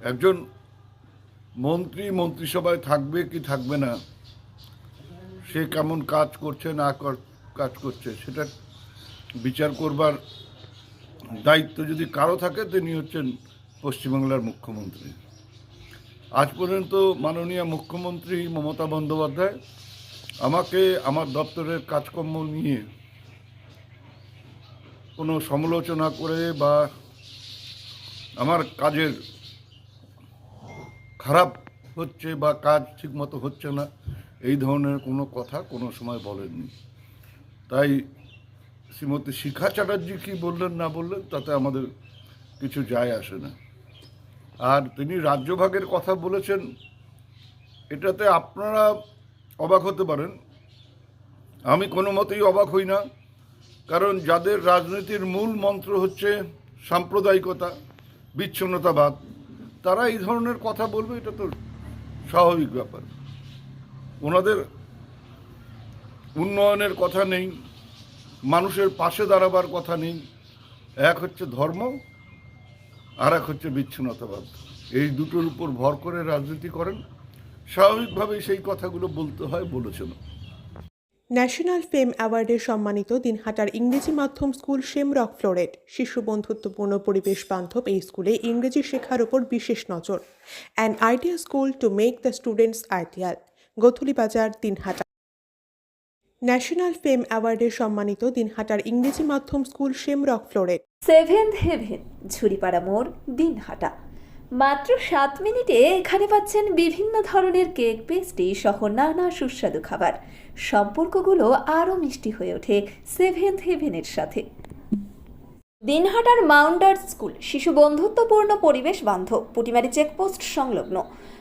একজন মন্ত্রী মন্ত্রিসভায় থাকবে কি থাকবে না, সে কেমন কাজ করছে, না কাজ করছে, সেটা বিচার করবার দায়িত্ব যদি কারও থাকে, তিনি হচ্ছেন পশ্চিমবাংলার মুখ্যমন্ত্রী। আজ পর্যন্ত মাননীয় মুখ্যমন্ত্রী মমতা বন্দ্যোপাধ্যায় আমাকে আমার দপ্তরের কাজকর্ম নিয়ে কোনো সমালোচনা করে বা আমার কাজের খারাপ হচ্ছে বা কাজ ঠিকমতো হচ্ছে না, এই ধরনের কোনো কথা কোনো সময় বলেননি। তাই শ্রীমতী শিখা চ্যাটার্জি কী বললেন না বললেন, তাতে আমাদের কিছু যায় আসে না। আর তিনি রাজ্যভাগের কথা বলেছেন, এটাতে আপনারা অবাক হতে পারেন। আমি কোনো মতেই অবাক হই না, কারণ যাদের রাজনীতির মূল মন্ত্র হচ্ছে সাম্প্রদায়িকতা, বিচ্ছিন্নতাবাদ তারা এই ধরনের কথা বলবে, এটা তো স্বাভাবিক ব্যাপার। ওনাদের উন্নয়নের কথা নেই, মানুষের পাশে দাঁড়াবার কথা নেই। এক হচ্ছে ধর্ম, আর এক হচ্ছে বিচ্ছিন্নতাবাদ। এই দুটোর উপর ভর করে রাজনীতি করেন। স্বাভাবিকভাবেই সেই কথাগুলো বলতে হয় বলেছেন ন্যাশনাল ফেম অ্যাওয়ার্ডে সম্মানিত দিনহাটার ইংরেজি মাধ্যম স্কুল শেমরক ফ্লোরেট, শিশু বন্ধুত্বপূর্ণ পরিবেশ বান্ধব এই স্কুলে ইংরেজি শেখার ওপর বিশেষ নজর। An idea school to make the students ideal Gothuli Bazar, Dinhata. National fame অ্যাওয়ার্ডে সম্মানিত দিনহাটার ইংরেজি মাধ্যম school shamrock floret. Seventh heaven, Jhuripara মোড়, দিনহাটা। মাত্র সাত মিনিটে এখানে পাচ্ছেন বিভিন্ন ধরনের কেক পেস্ট্রি সহ নানা সুস্বাদু খাবার। সম্পর্কগুলো আরও মিষ্টি হয়ে ওঠে সেভেন্থ হেভেনের সাথে। দিনহাটার মাউন্ডার স্কুল শিশু বন্ধুত্বপূর্ণ পরিবেশ বান্ধব, পুটিমারি চেকপোস্ট সংলগ্ন।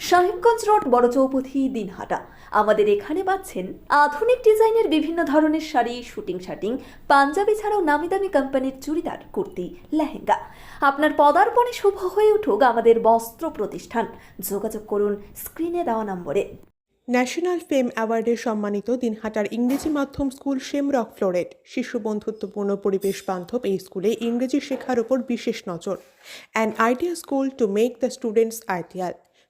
সাহেবগঞ্জ রোড, বড় চৌপথি, দিনহাটা। আমাদের এখানে পাচ্ছেন আধুনিক ডিজাইনের বিভিন্ন ধরনের শাড়ি, শুটিং শাটিং, পাঞ্জাবি ছাড়াও নামি দামি কোম্পানির চুড়িদার, কুর্তি, লেহেঙ্গা। আপনার পদার্পণে শুভ হয়ে উঠুক আমাদের বস্ত্র প্রতিষ্ঠান। যোগাযোগ করুন স্ক্রিনে দেওয়া নম্বরে। ন্যাশনাল ফেম অ্যাওয়ার্ডে সম্মানিত দিনহাটার ইংরেজি মাধ্যম স্কুল শেমরক ফ্লোরেট, শিশু বন্ধুত্বপূর্ণ পরিবেশ বান্ধব এই স্কুলে ইংরেজি শেখার ওপর বিশেষ নজর। An idea school to make the students ideal